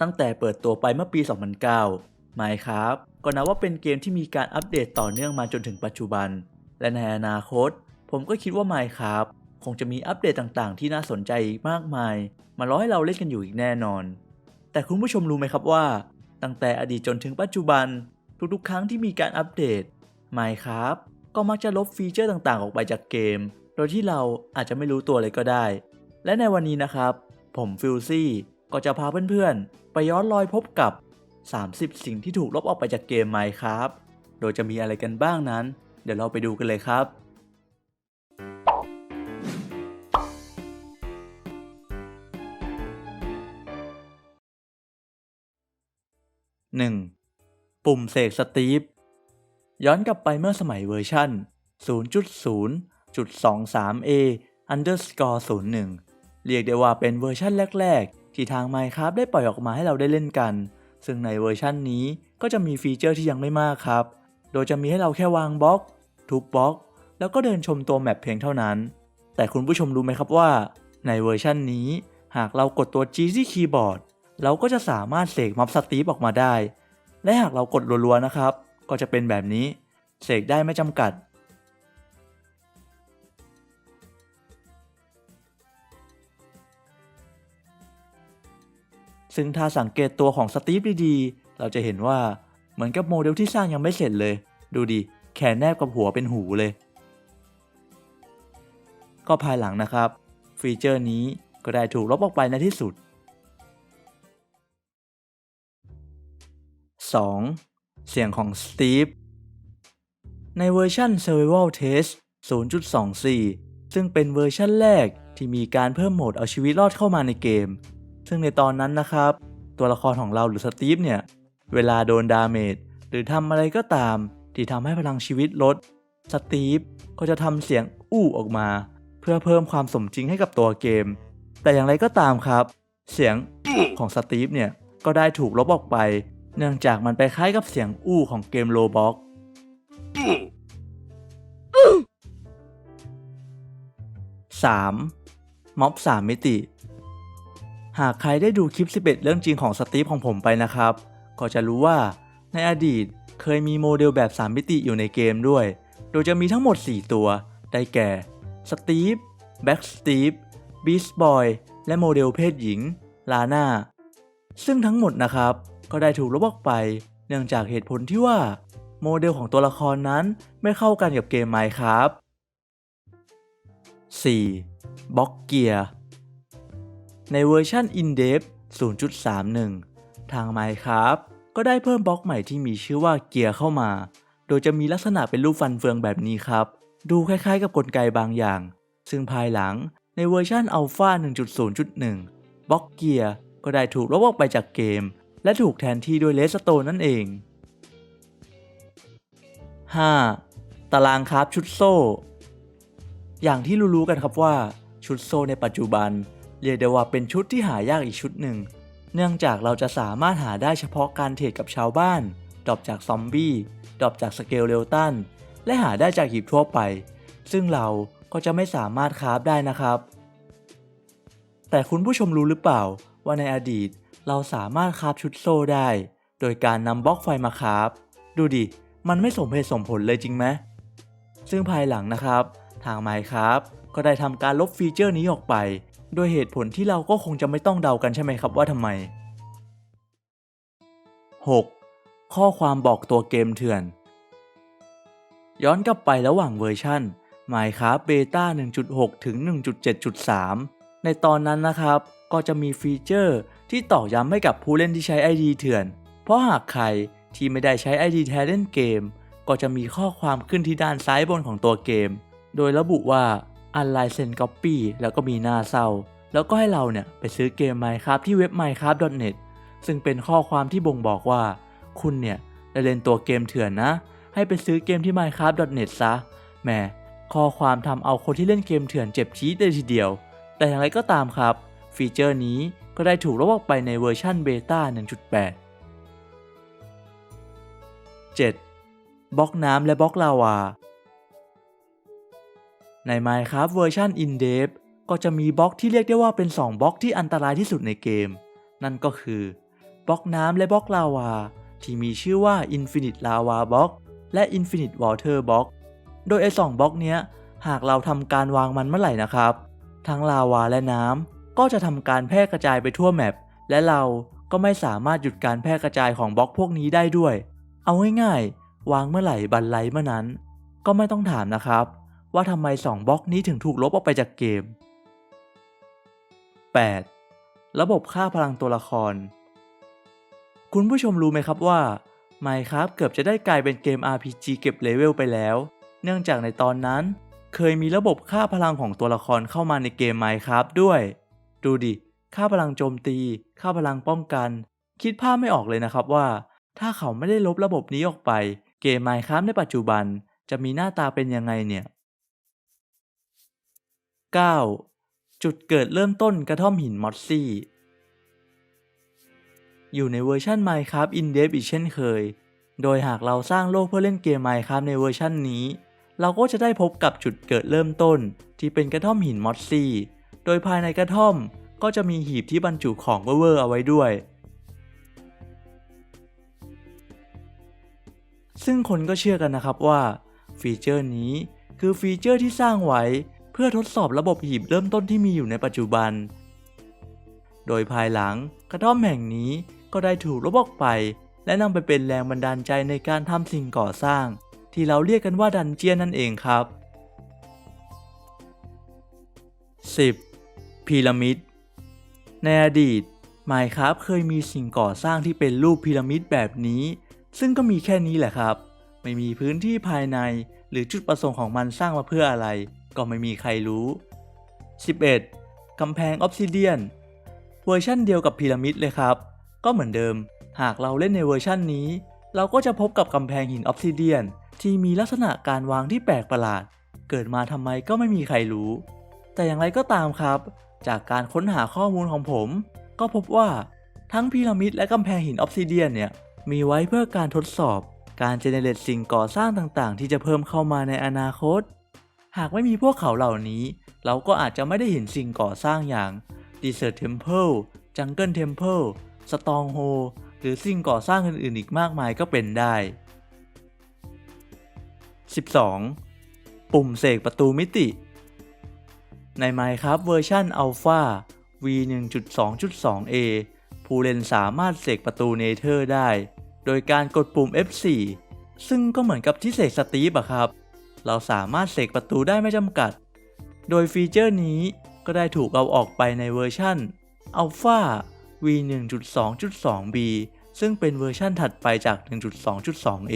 ตั้งแต่เปิดตัวไปเมื่อปี 2009 Minecraft ก็นับว่าเป็นเกมที่มีการอัปเดตต่อเนื่องมาจนถึงปัจจุบัน และในอนาคต ผมก็คิดว่า Minecraft คงจะมีอัปเดตต่างๆ ที่น่าสนใจอีกมากมาย มารอให้เราเล่นกันอยู่อีกแน่นอน แต่คุณผู้ชมรู้ไหมครับว่า ตั้งแต่อดีตจนถึงปัจจุบัน ทุกๆ ครั้งที่มีการอัปเดต Minecraft ก็มักจะลบฟีเจอร์ต่างๆ ออกไปจากเกม โดยที่เราอาจจะไม่รู้ตัวเลยก็ได้ และในวันนี้นะครับ ผมฟิลซี่ ก็จะพาเพื่อนๆ ไปย้อนรอยพบกับ 30 สิ่งที่ถูกลบออกไปจากเกม Minecraft โดยจะมีอะไรกันบ้างนั้น เดี๋ยวเราไปดูกันเลยครับ 1. ปุ่มเสกสตีฟย้อนกลับไปเมื่อสมัยเวอร์ชัน 0.0.23a underscore 01 เรียกได้ว่าเป็นเวอร์ชันแรก ๆ ที่ทาง Minecraft ได้ปล่อยออกมาให้เราได้เล่นกัน ซึ่งในเวอร์ชันนี้ก็จะมีฟีเจอร์ที่ยังไม่มากครับ โดยจะมีให้เราแค่วางบล็อก ทุบบล็อก แล้วก็เดินชมตัวแมปเพียงเท่านั้น แต่คุณผู้ชมรู้ไหมครับว่า ในเวอร์ชันนี้ หากเรากดตัว G ที่คีย์บอร์ดเราก็จะสามารถเสกม็อบสตีฟออกมาได้ และหากเรากดรัวๆนะครับ ก็จะเป็นแบบนี้ เสกได้ไม่จำกัด ซึ่งถ้าสังเกตตัวของสตีฟดีๆ เราจะเห็นว่าเหมือนกับโมเดลที่สร้างยังไม่เสร็จเลย ดูดิ แขนแนบกับหัวเป็นหูเลย ก็ภายหลังนะครับ ฟีเจอร์นี้ก็ได้ถูกลบออกไปในที่สุด 2. เสียงของสตีฟในเวอร์ชัน Survival Test 0.24 ซึ่งเป็นเวอร์ชันแรกที่มีการเพิ่มโหมดเอาชีวิตรอดเข้ามาในเกม ซึ่งในตอนนั้นนะครับ ตัวละครของเราหรือสตีฟเนี่ย เวลาโดนดาเมจหรือทำอะไรก็ตาม ที่ทำให้พลังชีวิตลด สตีฟก็จะทำเสียงอู้ออกมา เพื่อเพิ่มความสมจริงให้กับตัวเกม แต่อย่างไรก็ตามครับ เสียงของสตีฟเนี่ยก็ได้ถูกลบออกไป เนื่องจากมันไปคล้ายกับเสียงอู้ของเกมโลบ็อก 3. ม็อบ3มิติ หากใครได้ดูคลิป 11 เรื่องจริงของสตีฟของผมไปนะครับ ก็จะรู้ว่าในอดีตเคยมีโมเดลแบบ 3 มิติอยู่ในเกมด้วย โดยจะมีทั้งหมด 4 ตัว ได้แก่สตีฟแบ็กสตีฟบีสบอยและโมเดลเพศหญิงลาน่าซึ่งทั้งหมดนะครับ ก็ได้ถูกลบออกไป เนื่องจากเหตุผลที่ว่า โมเดลของตัวละครนั้นไม่เข้ากันกับเกม Minecraft 4. บล็อกเกียร์ ในเวอร์ชัน in d e p 0.31 ทาง Minecraft ก็ได้เพิ่มบล็อกใหม่ที่มีชื่อว่าเกียร์เข้ามา โดยจะมีลักษณะเป็นรูปฟันเฟืองแบบนี้ครับ ดูคล้ายๆกับกลไกบางอย่าง ซึ่งภายหลังในเวอร์ชัน Alpha 1.0.1 บล็อกเกียร์ก็ได้ถูกลบออกไปจากเกม และถูกแทนที่ด้วยเลสโตนนั่นเอง 5. ตารางคราฟชุดโซ่ อย่างที่รู้ๆกันครับว่าชุดโซ่ในปัจจุบัน เรียกได้ว่าเป็นชุดที่หายากอีกชุดหนึ่ง เนื่องจากเราจะสามารถหาได้เฉพาะการเทรดกับชาวบ้าน ดรอปจากซอมบี้ดรอปจากสเกลเลตัน และหาได้จากหีบทั่วไป ซึ่งเราก็จะไม่สามารถคราฟได้นะครับ แต่คุณผู้ชมรู้หรือเปล่า ว่าในอดีตเราสามารถคราฟชุดโซ่ได้ โดยการนำบล็อกไฟมาคราฟดูดิ มันไม่สมเหตุสมผลเลยจริงไหมซึ่งภายหลังนะครับ ทาง Minecraft ก็ได้ทำการลบฟีเจอร์นี้ออกไป โดยเหตุผลที่เราก็คงจะไม่ต้องเดากันใช่ไหมครับว่าทำไม 6. ข้อความบอกตัวเกมเถื่อน ย้อนกลับไประหว่างเวอร์ชัน Minecraft Beta 1.6 ถึง 1.7.3 ในตอนนั้นนะครับ ก็จะมีฟีเจอร์ที่ต่อย้ำให้กับผู้เล่นที่ใช้ ID เถื่อน เพราะหากใครที่ไม่ได้ใช้ ID แท้เล่นเกม ก็จะมีข้อความขึ้นที่ด้านซ้ายบนของตัวเกม โดยระบุว่า unlicensed copy แล้วก็มีหน้าเศร้า แล้วก็ให้เราเนี่ยไปซื้อเกม Minecraft ที่เว็บ minecraft.net ซึ่งเป็นข้อความที่บ่งบอกว่า คุณเนี่ยได้เล่นตัวเกมเถื่อนนะ ให้ไปซื้อเกมที่ minecraft.net ซะแหมข้อความทำเอาคนที่เล่นเกมเถื่อนเจ็บจี๊ดเลยทีเดียว แต่อย่างไรก็ตามครับ ฟีเจอร์นี้ก็ได้ถูกลบออกไปในเวอร์ชันเบต้า1.8 7. บล็อกน้ำและบล็อกลาวา ใน Minecraft เวอร์ชัน in d e p ก็จะมีบล็อกที่เรียกได้ว่าเป็น 2 บล็อกที่อันตรายที่สุดในเกม นั่นก็คือบล็อกน้ำและบล็อกลาวา ที่มีชื่อว่า Infinite Lava Block และ Infinite Water Block โดยไอ้สองบล็อกเนี้ย หากเราทำการวางมันเมื่อไหร่นะครับ ทั้งลาวาและน้ำก็จะทำการแพร่กระจายไปทั่วแมปและเราก็ไม่สามารถหยุดการแพร่กระจายของบล็อกพวกนี้ได้ด้วย เอาง่ายๆ วางเมื่อไหร่บันไลเมื่อนั้น ก็ไม่ต้องถามนะครับ ว่าทำไมสองบล็อกนี้ถึงถูกลบออกไปจากเกม 8. ระบบค่าพลังตัวละคร คุณผู้ชมรู้ไหมครับว่า Minecraft เกือบจะได้กลายเป็นเกม RPG เก็บเลเวลไปแล้ว เนื่องจากในตอนนั้น เคยมีระบบค่าพลังของตัวละครเข้ามาในเกม Minecraft ด้วย ดูดิ ค่าพลังโจมตี ค่าพลังป้องกัน คิดภาพไม่ออกเลยนะครับว่า ถ้าเขาไม่ได้ลบระบบนี้ออกไป เกม Minecraft ในปัจจุบัน จะมีหน้าตาเป็นยังไงเนี่ย 9. จุดเกิดเริ่มต้นกระท่อมหินมอสซี่ อยู่ในเวอร์ชัน Minecraft in Depth อีกเช่นเคย โดยหากเราสร้างโลกเพื่อเล่นเกม Minecraft ในเวอร์ชันนี้ เราก็จะได้พบกับจุดเกิดเริ่มต้น ที่เป็นกระท่อมหินมอสซี่ โดยภายในกระท่อมก็จะมีหีบที่บรรจุของเวอร์เอาไว้ด้วย ซึ่งคนก็เชื่อกันนะครับว่า ฟีเจอร์นี้คือฟีเจอร์ที่สร้างไว้ เพื่อทดสอบระบบหีบเริ่มต้นที่มีอยู่ในปัจจุบัน โดยภายหลังกระท่อมแห่งนี้ก็ได้ถูกลบออกไป และนำไปเป็นแรงบันดาลใจในการทำสิ่งก่อสร้าง ที่เราเรียกกันว่าดันเจียนนั่นเองครับ 10. พีระมิด ในอดีต Minecraft เคยมีสิ่งก่อสร้างที่เป็นรูปพีระมิดแบบนี้ ซึ่งก็มีแค่นี้แหละครับ ไม่มีพื้นที่ภายในหรือจุดประสงค์ของมันสร้างมาเพื่ออะไร ก็ไม่มีใครรู้ 11. กำแพงออฟซิเดียนเวอร์ชั่นเดียวกับพีระมิดเลยครับ ก็เหมือนเดิม หากเราเล่นในเวอร์ชั่นนี้ เราก็จะพบกับกำแพงหินออฟซิเดียนที่มีลักษณะการวางที่แปลกประหลาด เกิดมาทำไมก็ไม่มีใครรู้ แต่อย่างไรก็ตามครับ จากการค้นหาข้อมูลของผม ก็พบว่าทั้งพีระมิดและกำแพงหินออฟซิเดียนเนี่ยมีไว้เพื่อการทดสอบการเจเนเรตสิ่งก่อสร้างต่างๆ ที่จะเพิ่มเข้ามาในอนาคต หากไม่มีพวกเขาเหล่านี้ เราก็อาจจะไม่ได้เห็นสิ่งก่อสร้างอย่าง Desert Temple Jungle Temple Stronghold หรือสิ่งก่อสร้างอื่นๆอีกมากมายก็เป็นได้ 12. ปุ่มเสกประตูมิติ ใน Minecraft เวอร์ชัน Alpha v 1.2.2a ผู้เล่นสามารถเสกประตูเนเธอร์ได้ โดยการกดปุ่ม F4 ซึ่งก็เหมือนกับที่เสกสตีฟอะครับ เราสามารถเสกประตูได้ไม่จำกัด โดยฟีเจอร์นี้ก็ได้ถูกเอาออกไปในเวอร์ชัน Alpha v 1.2.2b ซึ่งเป็นเวอร์ชันถัดไปจาก 1.2.2a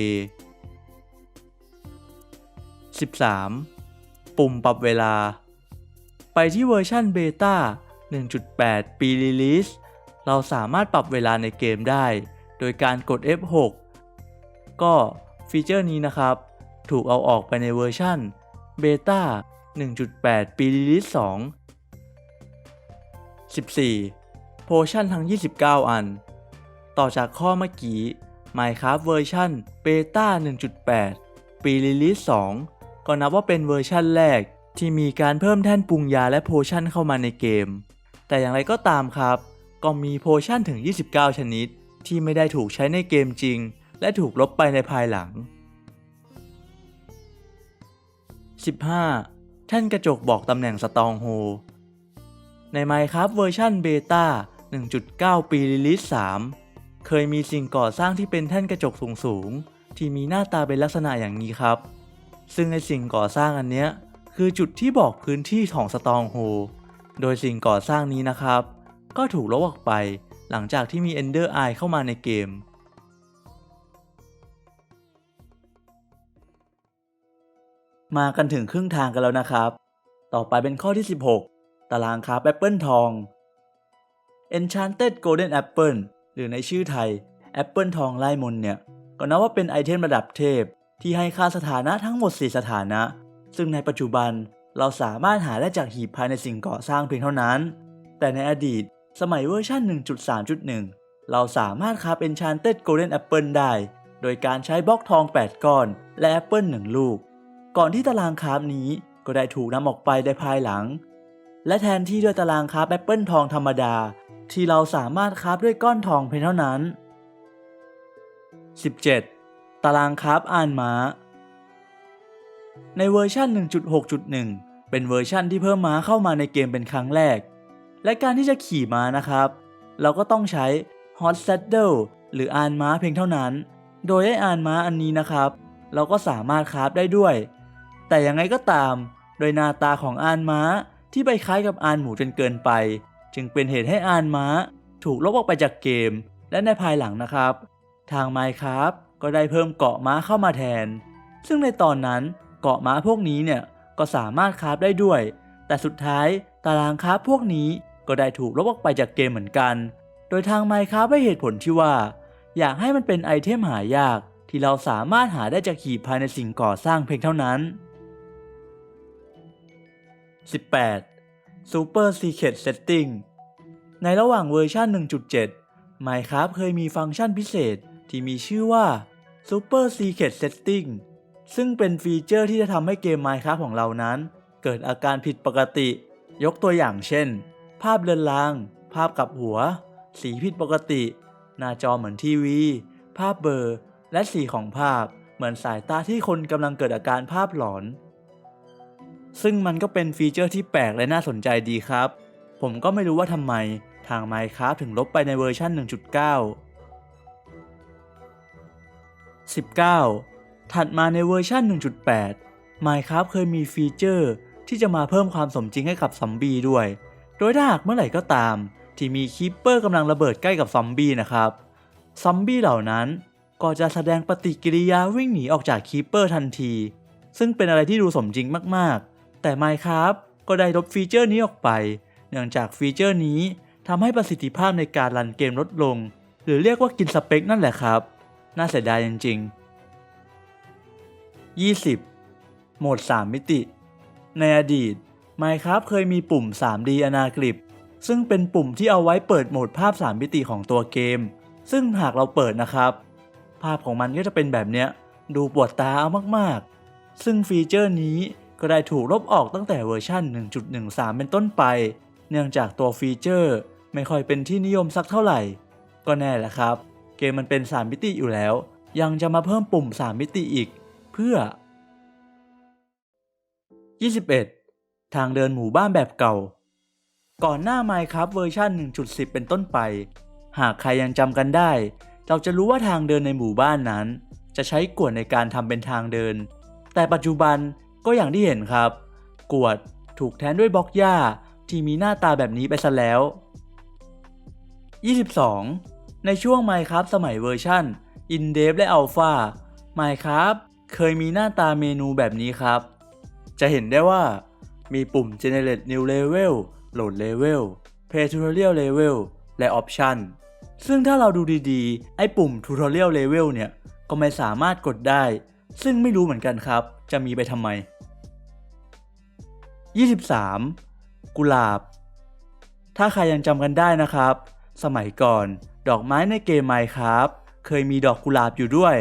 13. ปุ่มปรับเวลา ไปที่เวอร์ชันเบต้า1.8 ปีรีลิสเราสามารถปรับเวลาในเกมได้ โดยการกด F6 ก็ฟีเจอร์นี้นะครับ ถูกเอาออกไปในเวอร์ชันเบต้า1.8 ปีรีลิส2 14 โพชั่นทั้ง 29 อัน ต่อจากข้อเมื่อกี้ Minecraft เวอร์ชันเบต้า1.8 ปีรีลิส2 ก็นับว่าเป็นเวอร์ชันแรกที่มีการเพิ่มแท่นปรุงยาและโพชั่นเข้ามาในเกม แต่อย่างไรก็ตามครับ ก็มีโพชั่นถึง 29 ชนิด ที่ไม่ได้ถูกใช้ในเกมจริง และถูกลบไปในภายหลัง 15. แท่นกระจกบอกตำแหน่งสตองโฮใน Minecraft เวอร์ชันเบต้า 1.9 ปีรีลิส3 เคยมีสิ่งก่อสร้างที่เป็นแท่นกระจกสูงๆ ที่มีหน้าตาเป็นลักษณะอย่างนี้ครับ ซึ่งในสิ่งก่อสร้างอันเนี้ยคือจุดที่บอกพื้นที่ของสตองโฮโดยสิ่งก่อสร้างนี้นะครับ ก็ถูกลบออกไปหลังจากที่มี Ender Eye เข้ามาในเกม มากันถึงครึ่งทางกันแล้วนะครับ ต่อไปเป็นข้อที่ 16 ตารางคาบแอปเปิลทอง Enchanted Golden Apple หรือในชื่อไทยแอปเปิลทองไล่มนเนี่ย ก็นับว่าเป็นไอเทมระดับเทพ ที่ให้ค่าสถานะทั้งหมด 4 สถานะ ซึ่งในปัจจุบันเราสามารถหาได้จากหีบภายในสิ่งก่อสร้างเพียงเท่านั้น แต่ในอดีตสมัยเวอร์ชัน1.3.1 เราสามารถคาฟ Enchanted Golden Apple ได้ โดยการใช้บล็อกทอง 8 ก้อน และแอปเปิล1ลูก ก่อนที่ตารางคราฟนี้ก็ได้ถูกนำออกไปในภายหลัง และแทนที่ด้วยตารางคราฟแอปเปิลทองธรรมดา ที่เราสามารถคราฟด้วยก้อนทองเพียงเท่านั้น 17. ตารางคราฟอ่านม้า ในเวอร์ชัน1.6.1 เป็นเวอร์ชันที่เพิ่มม้าเข้ามาในเกมเป็นครั้งแรก และการที่จะขี่ม้านะครับ เราก็ต้องใช้ Hot Saddle หรืออานม้าเพียงเท่านั้น โดยไอ้อานม้าอันนี้นะครับ เราก็สามารถคราฟได้ด้วย แต่ยังไงก็ตาม โดยหน้าตาของอานม้าที่ไปคล้ายกับอานหมูจนเกินไป จึงเป็นเหตุให้อานม้า ถูกลบออกไปจากเกม และในภายหลังนะครับ ทาง Minecraft ก็ได้เพิ่มเกาะม้าเข้ามาแทน ซึ่งในตอนนั้นเกาะม้าพวกนี้เนี่ยก็สามารถคราฟได้ด้วย แต่สุดท้ายตารางคราฟพวกนี้ก็ได้ถูกลบออกไปจากเกมเหมือนกัน โดยทาง Minecraft ให้เหตุผลที่ว่า อยากให้มันเป็นไอเทมหายากที่เราสามารถหาได้จากหีบภายในสิ่งก่อสร้างเพียงเท่านั้น 18. Super Secret Setting ในระหว่างเวอร์ชัน1.7 Minecraft เคยมีฟังก์ชันพิเศษที่มีชื่อว่า Super Secret Setting ซึ่งเป็นฟีเจอร์ที่จะทำให้เกม Minecraft ของเรานั้น เกิดอาการผิดปกติ ยกตัวอย่างเช่น ภาพเลือนลาง ภาพกลับหัว สีผิดปกติ หน้าจอเหมือนทีวี ภาพเบลอร์ และสีของภาพเหมือนสายตาที่คนกำลังเกิดอาการภาพหลอน ซึ่งมันก็เป็นฟีเจอร์ที่แปลกและน่าสนใจดีครับ ผมก็ไม่รู้ว่าทำไมทาง Minecraft ถึงลบไปในเวอร์ชัน1.9 19 ถัดมาในเวอร์ชัน1.8 Minecraft เคยมีฟีเจอร์ที่จะมาเพิ่มความสมจริงให้กับซอมบี้ด้วย โดยถ้าหากเมื่อไหร่ก็ตาม ที่มีคีปเปอร์กำลังระเบิดใกล้กับซอมบี้นะครับ ซอมบี้เหล่านั้นก็จะแสดงปฏิกิริยาวิ่งหนีออกจากคีปเปอร์ทันที ซึ่งเป็นอะไรที่ดูสมจริงมากๆ แต่ Minecraft ก็ได้ลบฟีเจอร์นี้ออกไป เนื่องจากฟีเจอร์นี้ทำให้ประสิทธิภาพในการรันเกมลดลง หรือเรียกว่ากินสเปคนั่นแหละครับ น่าเสียดายจริง ๆ 20 โหมด 3 มิติ ในอดีต Minecraft เคยมีปุ่ม 3D อนาคลิป ซึ่งเป็นปุ่มที่เอาไว้เปิดโหมดภาพ 3 มิติของตัวเกม ซึ่งหากเราเปิดนะครับ ภาพของมันก็จะเป็นแบบเนี้ย ดูปวดตาเอามากๆ ซึ่งฟีเจอร์นี้ ก็ได้ถูกลบออกตั้งแต่เวอร์ชัน1.13 เป็นต้นไป เนื่องจากตัวฟีเจอร์ไม่ค่อยเป็นที่นิยมสักเท่าไหร่ ก็แน่แหละครับ เกมมันเป็น 3 มิติอยู่แล้ว ยังจะมาเพิ่มปุ่ม 3 มิติอีก เพื่อ 21 ทางเดินหมู่บ้านแบบเก่า ก่อนหน้า Minecraft เวอร์ชัน1.10 เป็นต้นไป หากใครยังจำกันได้ เราจะรู้ว่าทางเดินในหมู่บ้านนั้น จะใช้กวดในการทำเป็นทางเดิน แต่ปัจจุบัน ก็อย่างที่เห็นครับ กวดถูกแทนด้วยบล็อกหญ้าที่มีหน้าตาแบบนี้ไปซะแล้ว 22 ในช่วง Minecraft สมัยเวอร์ชัน In d e v และ Alpha Minecraft เคยมีหน้าตาเมนูแบบนี้ครับ จะเห็นได้ว่ามีปุ่ม Generate New Level Load Level Play Tutorial Level และ Option ซึ่งถ้าเราดูดีๆ ไอ้ปุ่ม Tutorial Level เนี่ย ก็ไม่สามารถกดได้ ซึ่งไม่รู้เหมือนกันครับ จะมีไปทำไม 23 กุหลาบ ถ้าใครยังจำกันได้นะครับ สมัยก่อน ดอกไม้ในเกม Minecraft เคยมีดอกกุหลาบอยู่ด้วย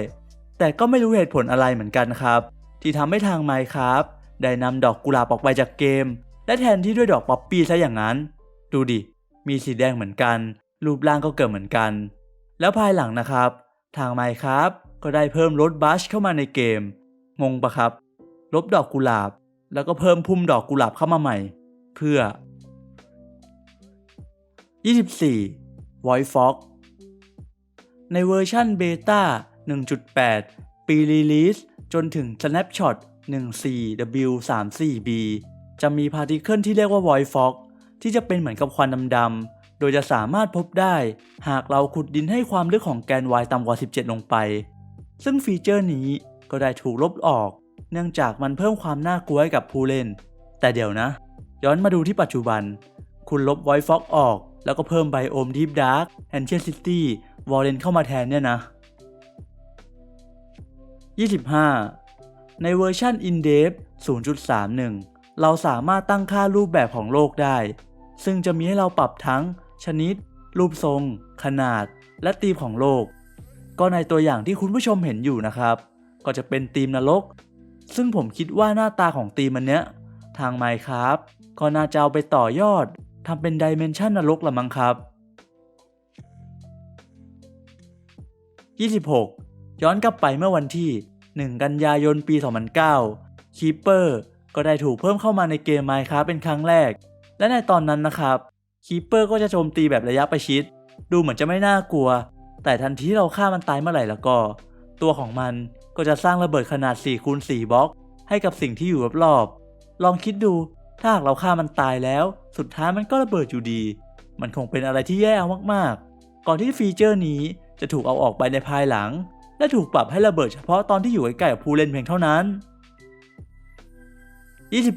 แต่ก็ไม่รู้เหตุผลอะไรเหมือนกันครับ ที่ทำให้ทาง Minecraft ได้นำดอกกุหลาบออกไปจากเกม และแทนที่ด้วยดอกป๊อปปี้ซะอย่างนั้น ดูดิ มีสีแดงเหมือนกัน รูปร่างก็เกิดเหมือนกัน แล้วภายหลังนะครับ ทาง Minecraft ก็ได้เพิ่มรถบัชเข้ามาในเกม งงปะครับ ลบดอกกุหลาบ แล้วก็เพิ่มพุ่มดอกกุหลาบเข้ามาใหม่ เพื่อ 24 Void Fog ในเวอร์ชันเบต้า 1.8 ปีรีลิสจนถึง Snapshot 14W34B จะมีพาร์ติเคิลที่เรียกว่า Void Fog ที่จะเป็นเหมือนกับควันดำๆ โดยจะสามารถพบได้หากเราขุดดินให้ความลึกของแกน y ต่ำกว่า 17 ลงไป ซึ่งฟีเจอร์นี้ ก็ได้ถูกลบออก เนื่องจากมันเพิ่มความน่ากลัวให้กับผู้เล่น แต่เดี๋ยวนะ ย้อนมาดูที่ปัจจุบัน คุณลบ Void Fog ออก แล้วก็เพิ่มไบโอม Deep Dark Ancient City w a r r e n เข้ามาแทนเนี่ยนะ 25 ในเวอร์ชัน In d e v 0.31 เราสามารถตั้งค่ารูปแบบของโลกได้ ซึ่งจะมีให้เราปรับทั้ง ชนิด รูปทรง ขนาด และธีมของโลก ก็ในตัวอย่างที่คุณผู้ชมเห็นอยู่นะครับ ก็จะเป็นธีมนรก ซึ่งผมคิดว่าหน้าตาของธีมมันเนี้ย ทาง Minecraft ก็น่าจะเอาไปต่อยอดทำเป็นดิเมนชันนรกละมั้งครับ 26 ย้อนกลับไปเมื่อวันที่ 1 กันยายนปี 2009 คีเปอร์ก็ได้ถูกเพิ่มเข้ามาในเกม Minecraft เป็นครั้งแรก และในตอนนั้นนะครับคีเปอร์ก็จะโจมตีแบบระยะประชิด ดูเหมือนจะไม่น่ากลัว แต่ทันทีที่เราฆ่ามันตายเมื่อไหร่แล้วก็ ตัวของมัน ก็จะสร้างระเบิดขนาด4คูณ4บล็อก ให้กับสิ่งที่อยู่รอบๆลองคิดดูถ้าหากเราฆ่ามันตายแล้ว สุดท้ายมันก็ระเบิดอยู่ดี มันคงเป็นอะไรที่แย่มากๆ ก่อนที่ฟีเจอร์นี้จะถูกเอาออกไปในภายหลัง และถูกปรับให้ระเบิดเฉพาะตอนที่อยู่ใกล้ๆกับผู้เล่นเพียงเท่านั้น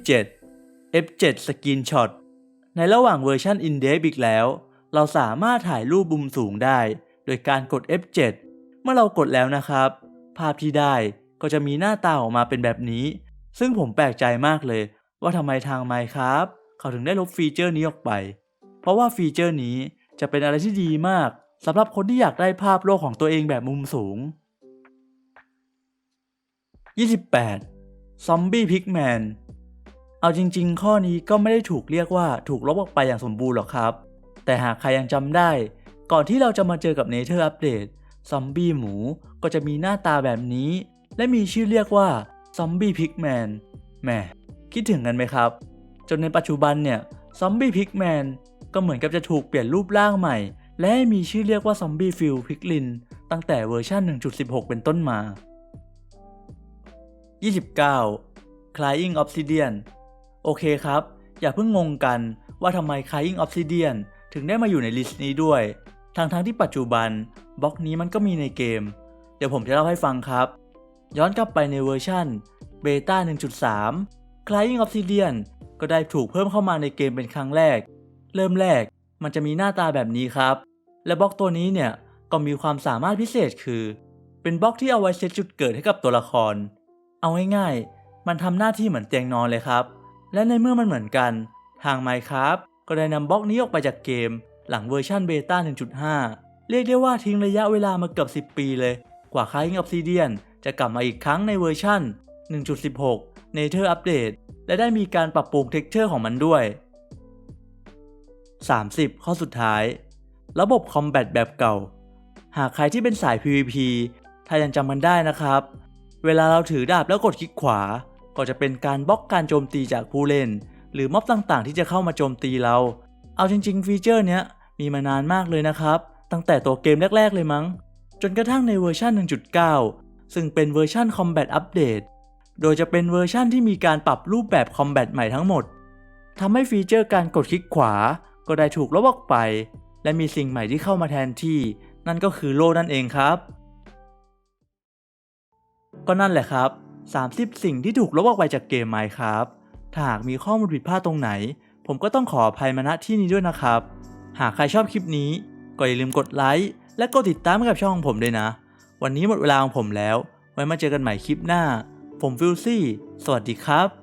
27 F7 Screen Shot ในระหว่างเวอร์ชัน In Depth อีกแล้ว เราสามารถถ่ายรูปมุมสูงได้ โดยการกด F7 เมื่อเรากดแล้วนะครับ ภาพที่ได้ก็จะมีหน้าตาออกมาเป็นแบบนี้ ซึ่งผมแปลกใจมากเลย ว่าทำไมทาง Minecraft เขาถึงได้ลบฟีเจอร์นี้ออกไป เพราะว่าฟีเจอร์นี้จะเป็นอะไรที่ดีมากสำหรับคนที่อยากได้ภาพโลกของตัวเองแบบมุมสูง 28. ซอมบี้พิกแมนเอาจริง ๆ ข้อนี้ก็ไม่ได้ถูกเรียกว่าถูกลบออกไปอย่างสมบูรณ์หรอกครับ แต่หากใครยังจำได้ ก่อนที่เราจะมาเจอกับเนเธอร์อัปเดต ซอมบี้หมูก็จะมีหน้าตาแบบนี้ และมีชื่อเรียกว่าซอมบี้พิกแมนแหมคิดถึงกันไหมครับ จนในปัจจุบันเนี่ยซอมบี้พิกแมนก็เหมือนกับจะถูกเปลี่ยนรูปร่างใหม่ และมีชื่อเรียกว่าซอมบี้ฟิลพิกลินตั้งแต่เวอร์ชัน1.16 เป็นต้นมา 29 Crying Obsidian โอเคครับ อย่าเพิ่งงงกันว่าทำไม Crying Obsidian ถึงได้มาอยู่ในลิสต์นี้ด้วย ทั้งๆทที่ปัจจุบันบล็อกนี้มันก็มีในเกม เดี๋ยวผมจะเล่าให้ฟังครับ ย้อนกลับไปในเวอร์ชันเบต้า1.3 Crying Obsidian ก็ได้ถูกเพิ่มเข้ามาในเกมเป็นครั้งแรก เริ่มแรกมันจะมีหน้าตาแบบนี้ครับ และบล็อกตัวนี้เนี่ยก็มีความสามารถพิเศษคือ เป็นบล็อกที่เอาไว้เซตจุดเกิดให้กับตัวละคร เอาง่ายๆ มันทำหน้าที่เหมือนเตียงนอนเลยครับ และในเมื่อมันเหมือนกัน ทาง Minecraft ก็ได้นำบล็อกนี้ออกไปจากเกม หลังเวอร์ชันเบต้า 1.5 เรียกได้ว่าทิ้งระยะเวลามาเกือบ 10 ปีเลย กว่า Crying Obsidian จะกลับมาอีกครั้งในเวอร์ชัน1.16 Nether Update และได้มีการปรับปรุง texture ของมันด้วย 30 ข้อสุดท้าย ระบบคอมแบทแบบเก่า หากใครที่เป็นสาย PVP ถ้ายังจำมันได้นะครับ เวลาเราถือดาบแล้วกดคลิกขวา ก็จะเป็นการบล็อกการโจมตีจากผู้เล่น หรือม็อบต่างๆ ที่จะเข้ามาโจมตีเรา เอาจริง ๆ ฟีเจอร์เนี้ย มีมานานมากเลยนะครับ ตั้งแต่ตัวเกมแรก ๆ เลยมั้ง จนกระทั่งในเวอร์ชัน1.9 ซึ่งเป็นเวอร์ชัน Combat Update โดยจะเป็นเวอร์ชันที่มีการปรับรูปแบบคอมแบทใหม่ทั้งหมด ทำให้ฟีเจอร์การกดคลิกขวา ก็ได้ถูกลบออกไป และมีสิ่งใหม่ที่เข้ามาแทนที่ นั่นก็คือโล่นั่นเองครับ ก็นั่นแหละครับ 30 สิ่งที่ถูกลบออกไปจากเกม Minecraft ถ้าหากมีข้อมูลผิดพลาดตรงไหน ผมก็ต้องขออภัยมาณที่นี้ด้วยนะครับ หากใครชอบคลิปนี้ ก็อย่าลืมกดไลค์และกดติดตามกับช่องของผมด้วยนะ วันนี้หมดเวลาของผมแล้ว ไว้มาเจอกันใหม่คลิปหน้า ผมฟิลซี่ สวัสดีครับ